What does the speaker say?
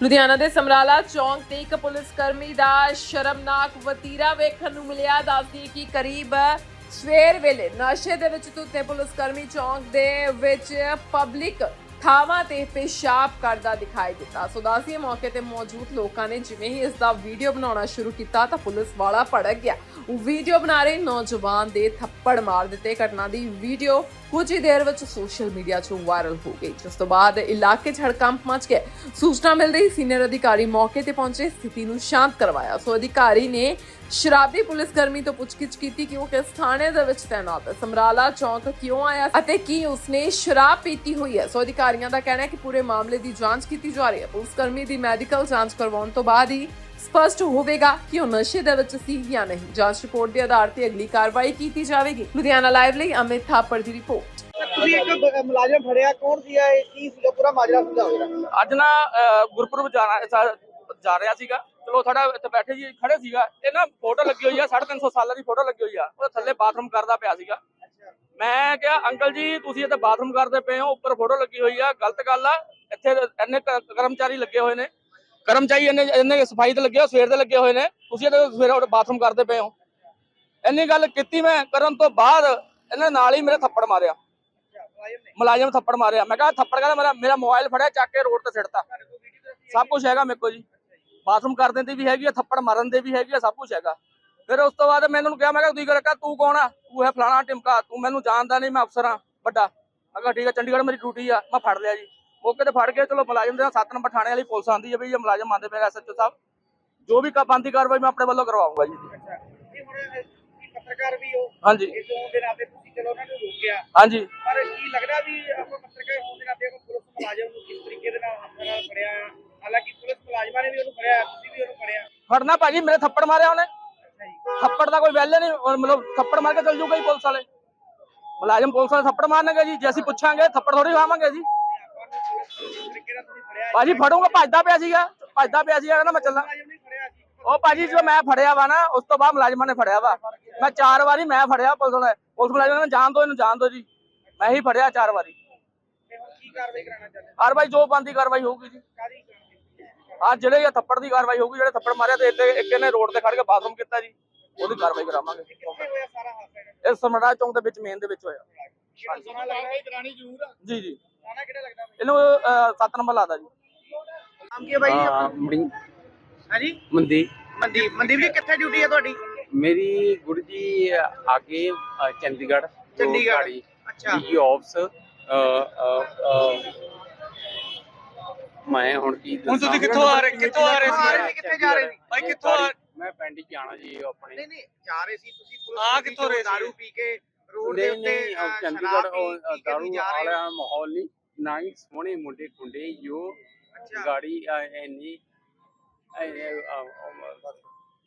ਲੁਧਿਆਣਾ ਦੇ ਸਮਰਾਲਾ ਚੌਂਕ ਤੇ ਇੱਕ ਪੁਲਿਸ ਕਰਮੀ ਦਾ ਸ਼ਰਮਨਾਕ ਵਤੀਰਾ ਵੇਖਣ ਨੂੰ ਮਿਲਿਆ। ਦੱਸਦੀ ਕਿ ਕਰੀਬ ਸਵੇਰ ਵੇਲੇ ਨਸ਼ੇ ਦੇ ਵਿੱਚ ਧੁੱਤੇ ਪੁਲਿਸ ਕਰਮੀ ਚੌਂਕ ਦੇ ਵਿੱਚ ਪਬਲਿਕ ਥਾਵਾਂ ਤੇ ਪੇਸ਼ਾਬ ਕਰਦਾ ਦਿਖਾਈ ਦਿੱਤਾ। ਸੋ ਦੱਸੀਏ ਮੌਕੇ ਤੇ ਮੌਜੂਦ ਲੋਕਾਂ ਨੇ ਜਿਵੇਂ ਹੀ ਇਸ ਦਾ ਵੀਡੀਓ ਬਣਾਉਣਾ ਸ਼ੁਰੂ ਕੀਤਾ ਤਾਂ ਪੁਲਿਸ ਵਾਲਾ ਭੜਕ ਗਿਆ। ਉਹ ਵੀਡੀਓ ਬਣਾ ਰਹੇ ਨੌਜਵਾਨ ਦੇ ਥੱਪੜ ਮਾਰ ਦਿੱਤੇ। ਘਟਨਾ ਦੀ ਵੀਡੀਓ ਕੁਝ ਹੀ ਦੇਰ ਵਿੱਚ ਸੋਸ਼ਲ ਮੀਡੀਆ 'ਚ ਵਾਇਰਲ ਹੋ ਗਈ। ਜਿਸ ਤੋਂ ਬਾਅਦ ਇਲਾਕੇ 'ਚ ਹੜਕੰਪ ਮਚ ਗਿਆ। ਸੂਚਨਾ ਮਿਲਦੇ ਹੀ ਸੀਨੀਅਰ ਅਧਿਕਾਰੀ ਮੌਕੇ ਤੇ ਪਹੁੰਚੇ, ਸਥਿਤੀ ਨੂੰ ਸ਼ਾਂਤ ਕਰਵਾਇਆ। ਸੋ ਅਧਿਕਾਰੀ ਨੇ ਸ਼ਰਾਬੀ ਪੁਲਿਸ ਕਰਮੀ ਤੋਂ ਪੁੱਛਗਿੱਛ ਕੀਤੀ ਕਿ ਉਹ ਕਿਸ ਥਾਣੇ ਦੇ ਵਿੱਚ ਤੈਨਾਤ ਹੈ। ਸਮਰਾਲਾ ਚੌਂਕ ਕਿਉਂ ਆਇਆ ਅਤੇ ਕੀ ਉਸਨੇ ਸ਼ਰਾਬ ਪੀਤੀ ਹੋਈ ਹੈ? ਸੋ ਅਧਿਕਾਰੀ ਅਧਿਕਾਰੀਆਂ ਦਾ ਕਹਿਣਾ ਹੈ ਕਿ ਪੂਰੇ ਮਾਮਲੇ ਦੀ ਜਾਂਚ ਕੀਤੀ ਜਾ ਰਹੀ ਹੈ। ਪੁਲਿਸ ਕਰਮੀ ਦੀ ਮੈਡੀਕਲ ਜਾਂਚ ਕਰਵਾਉਣ ਤੋਂ ਬਾਅਦ ਹੀ ਸਪਸ਼ਟ ਹੋਵੇਗਾ ਕਿ ਉਹ ਨਸ਼ੇ ਦੇ ਵਿੱਚ ਸੀ ਜਾਂ ਨਹੀਂ। ਜਾਂਚ ਰਿਪੋਰਟ ਦੇ ਆਧਾਰ ਤੇ ਅਗਲੀ ਕਾਰਵਾਈ ਕੀਤੀ ਜਾਵੇਗੀ। ਲੁਧਿਆਣਾ ਲਾਈਵ ਲਈ ਅਮਿਤ ਥਾਪੜ ਦੀ ਰਿਪੋਰਟ। ਤੁਸੀਂ ਇੱਕ ਬ- ਮੁਲਾਜ਼ਮ ਫੜਿਆ ਕੌਣ ਸੀ ਇਹ? ਕੀ ਸੀਗਾ? ਪੂਰਾ ਮਾਜਰਾ ਜਰਾ ਅੱਜ ਨਾ ਅਹ, ਗੁਰਪੁਰਬ ਜਾਣਾ ਸਾ- ਜਾ ਰਿਹਾ ਸੀਗਾ। ਚਲੋ ਸਾਡਾ ਇੱਥੇ ਬੈਠੇ ਜੀ ਖੜੇ ਸੀਗਾ। ਇਹ ਨਾ ਫੋਟੋ ਲੱਗੀ ਹੋਈ ਆ 350 ਸਾਲਾਂ ਦੀ ਫੋਟੋ ਲੱਗੀ ਹੋਈ ਆ। ਉਹ ਥੱਲੇ ਬਾਥਰੂਮ ਕਰਦਾ ਪਿਆ ਸੀਗਾ। ਮੈਂ ਕਿਹਾ, ਅੰਕਲ ਜੀ, ਤੁਸੀਂ ਇੱਥੇ ਬਾਥਰੂਮ ਕਰਦੇ ਪਏ ਹੋ, ਉੱਪਰ ਫੋਟੋ ਲੱਗੀ ਹੋਈ ਆ, ਗਲਤ ਗੱਲ ਆ। ਇੱਥੇ ਇੰਨੇ ਕਰਮਚਾਰੀ ਲੱਗੇ ਹੋਏ ਨੇ। ਕਰਮਚਾਰੀ ਇੰਨੇ ਇੰਨੇ ਸਫ਼ਾਈ ਤੇ ਲੱਗੇ ਹੋ ਸਵੇਰ ਦੇ ਲੱਗੇ ਹੋਏ ਨੇ। ਤੁਸੀਂ ਇੱਥੇ ਸਵੇਰੇ ਬਾਥਰੂਮ ਕਰਦੇ ਪਏ ਹੋ। ਇੰਨੀ ਗੱਲ ਕੀਤੀ ਮੈਂ ਕਰਨ ਤੋਂ ਬਾਅਦ ਇਹਨੇ ਨਾਲ ਹੀ ਮੇਰੇ ਥੱਪੜ ਮਾਰਿਆ। ਮੁਲਾਜ਼ਮ ਥੱਪੜ ਮਾਰਿਆ। ਮੈਂ ਕਿਹਾ, ਥੱਪੜ ਕਹਿੰਦਾ ਮੇਰਾ ਮੇਰਾ ਮੋਬਾਈਲ ਫੜਿਆ, ਚੱਕ ਕੇ ਰੋਡ ਤੇ ਸਿੱਟਤਾ। ਸਭ ਕੁਝ ਹੈਗਾ ਮੇਰੇ ਕੋਲ ਜੀ। ਬਾਥਰੂਮ ਕਰਦੇ ਦੀ ਵੀ ਹੈਗੀ ਆ, ਥੱਪੜ ਮਾਰਨ ਦੇ ਵੀ ਹੈਗੀ ਆ, ਸਭ ਕੁਝ ਹੈਗਾ। ਫਿਰ ਉਸ ਤੋਂ ਬਾਅਦ ਮੈਂ ਇਹਨਾਂ ਨੂੰ ਕਿਹਾ ਮੈਂ ਕਿਹਾ ਤੁਸੀਂ ਕਰਕਾ ਤੂੰ ਕੌਣ ਆ? ਤੂੰ ਹੈ ਫਲਾਣਾ ਟਿਮਕਾ ਤੂੰ ਮੈਨੂੰ ਜਾਣਦਾ ਨਹੀਂ ਮੈਂ ਅਫਸਰ ਆ ਵੱਡਾ। ਕਿਹਾ ਠੀਕ ਆ ਚੰਡੀਗੜ੍ਹ ਮੇਰੀ ਡਿਊਟੀ ਆ ਮੈਂ ਫੜ ਲਿਆ ਜੀ। ਮੌਕੇ ਤੇ ਫੜ ਕੇ ਚਲੋ ਮੁਲਾਜ਼ਮ ਦੇ ਨਾਲ ਸੱਤ ਨੰਬਰ ਥਾਣੇ ਵਾਲੀ ਪੁਲਿਸ ਆਂਦੀ ਹੈ ਵੀ ਇਹ ਮੁਲਾਜ਼ਮ ਆਂਦੇ ਪਏ ਐਸਐਚਓ ਸਾਹਿਬ। ਜੋ ਵੀ ਬੰਦੀ ਕਾਰਵਾਈ ਮੈਂ ਆਪਣੇ ਵੱਲੋਂ ਕਰਵਾਉਂਗਾ ਜੀ। ਅੱਛਾ ਇਹ ਹੁਣ ਇਹ ਕੀ ਪੱਤਰਕਾਰ ਵੀ ਹੋ ਹਾਂਜੀ। ਇਸ ਹੋਣ ਦੇ ਨਾਤੇ ਤੁਸੀਂ ਚਲੋ ਉਹਨਾਂ ਨੂੰ ਰੋਕਿਆ। ਹਾਂਜੀ। ਪਰ ਕੀ ਲੱਗਦਾ ਵੀ ਆਪਾਂ ਪੱਤਰਕਾਰ ਹੋਣ ਦੇ ਨਾਤੇ ਆਪਾਂ ਪੁਲਿਸ ਮੁਲਾਜ਼ਮ ਨੂੰ ਕਿਸ ਤਰੀਕੇ ਦੇ ਨਾਲ ਹੱਥ ਨਾਲ ਫੜਿਆ? ਹਾਲਾਂਕਿ ਪੁਲਿਸ ਮੁਲਾਜ਼ਮਾਂ ਨੇ ਵੀ ਉਹਨੂੰ ਫੜਿਆ ਤੁਸੀਂ ਵੀ ਉਹਨੂੰ ਫੜਿਆ। ਫੜਨਾ ਭਾਜੀ ਮੇਰੇ ਥੱਪੜ ਮਾਰਿਆ ਉਹਨੇ। ਥੱਪੜ ਦਾ ਕੋਈ ਵੈਲੇ ਨਹੀਂ, ਔਰ ਮਤਲਬ ਥੱਪੜ ਮਾਰ ਕੇ ਚੱਲ ਜੂਗਾ ਹੀ ਪੁਲਿਸ ਵਾਲੇ। ਮੁਲਾਜ਼ਮ ਪੁਲਿਸ ਵਾਲੇ ਥੱਪੜ ਮਾਰਨਗੇ ਜੀ, ਜੇ ਅਸੀਂ ਪੁੱਛਾਂਗੇ, ਥੱਪੜ ਥੋੜੀ ਖਾਵਾਂਗੇ ਜੀ। ਭਾਜੀ ਫੜੂਗਾ, ਭੱਜਦਾ ਪਿਆ ਸੀਗਾ, ਭੱਜਦਾ ਪਿਆ ਸੀਗਾ, ਕਹਿੰਦਾ ਮੈਂ ਚੱਲਾਂ। ਉਹ ਭਾਜੀ ਜੋ ਮੈਂ ਫੜਿਆ ਵਾ ਨਾ, ਉਸ ਤੋਂ ਬਾਅਦ ਮੁਲਾਜ਼ਮਾਂ ਨੇ ਫੜਿਆ ਵਾ। ਮੈਂ ਚਾਰ ਵਾਰੀ ਮੈਂ ਫੜਿਆ ਪੁਲਿਸ ਵਾਲੇ, ਪੁਲਿਸ ਮੁਲਾਜ਼ਮਾਂ ਨੇ ਜਾਣ ਦੋ ਇਹਨੂੰ, ਜਾਣ ਦੋ ਜੀ। ਮੈਂ ਹੀ ਫੜਿਆ ਚਾਰ ਵਾਰੀ। ਕੀ ਕਾਰਵਾਈ ਕਰਾਉਣਾ ਚਾਹੁੰਦੇ ਹਰ ਭਾਈ ਜੋ ਬੰਦੀ ਕਾਰਵਾਈ ਹੋਊਗੀ ਜੀ। ਕਾਦੀ ਆ ਜਿਹੜੇ ਥੱਪੜ ਦੀ ਕਾਰਵਾਈ ਹੋਊਗੀ, ਜਿਹੜੇ ਥੱਪੜ ਮਾਰਿਆ ਤੇ ਇੱਥੇ ਇੱਕ ਇਹਨੇ ਰੋਡ ਤੇ ਖੜ ਕੇ ਬਾਥਰੂਮ ਕੀਤਾ ਜੀ। ਉਹਦੀ ਕਾਰਵਾਈ ਕਰਾਵਾਂਗੇ। ਕਿੱਥੇ ਹੋਇਆ ਸਾਰਾ ਹਾਦਸਾ ਇਹਦਾ? ਇਹ ਸਮੜਾ ਚੌਂਕ ਦੇ ਵਿੱਚ ਮੇਨ ਦੇ ਵਿੱਚ ਹੋਇਆ। ਲੱਗਦਾ ਜ਼ਰੂਰ ਆ। ਜੀ ਜੀ। ਸੋਨਾ ਕਿਹੜਾ ਲੱਗਦਾ ਬਈ? ਇਹਨੂੰ 7 ਨੰਬਰ ਲਾਦਾ ਜੀ। ਨਾਮ ਕੀ ਹੈ ਬਾਈ? ਹਾਂ, ਮਣੀ ਹਾਂਜੀ? ਮਨਦੀਪ। ਮਨਦੀਪ। ਮਨਦੀਪ ਜੀ ਕਿੱਥੇ ਡਿਊਟੀ ਹੈ ਤੁਹਾਡੀ? ਮੇਰੀ ਗੁਰੂ ਜੀ ਆਗੇ ਅ, ਚੰਡੀਗੜ੍ਹ ਤੋਂ ਚੰਡੀਗੜ੍ਹ। ਗਾੜੀ ਅੱਛਾ। ਡੀ ਆਫਸ ਮੈਂ ਹੁਣ ਕੀ ਹੁਣ ਤੁਸੀਂ ਕਿੱਥੋਂ ਆ ਰਹੇ? ਕਿੱਥੋਂ ਆ ਰਹੇ ਸੀ, ਕਿੱਥੇ ਜਾ ਰਹੇ ਸੀ? ਭਾਈ ਕਿੱਥੋਂ ਆ ਮੈਂ ਪਿੰਡ ਜਾਣਾ ਜੀ ਆਪਣੇ ਨਹੀਂ ਨਹੀਂ ਜਾ ਰਹੇ ਸੀ ਤੁਸੀਂ ਪੁਲਿਸ ਆ ਕਿੱਥੋਂ ਰਹੇ ਸੀ? ਦਾਰੂ ਪੀ ਕੇ ਰੋਡ ਦੇ ਨਹੀਂ ਉੱਤੇ ਨਹੀਂ ਅਹ, ਅ, ਚੰਡੀਗੜ੍ਹ ਸ਼ਰਾਬ ਪੀ- ਕੇ ਦਾਰੂ ਤੁਸੀਂ ਜਾ ਰਹੇ ਹੋ। ਵਾਲਾ ਮਾਹੌਲ ਨਹੀਂ ਨਾ ਹੀ ਸੋਹਣੇ ਮੁੰਡੇ ਕੁੰਡੇ ਜੋ ਅੱਛਾ। ਗਾੜੀ ਅ,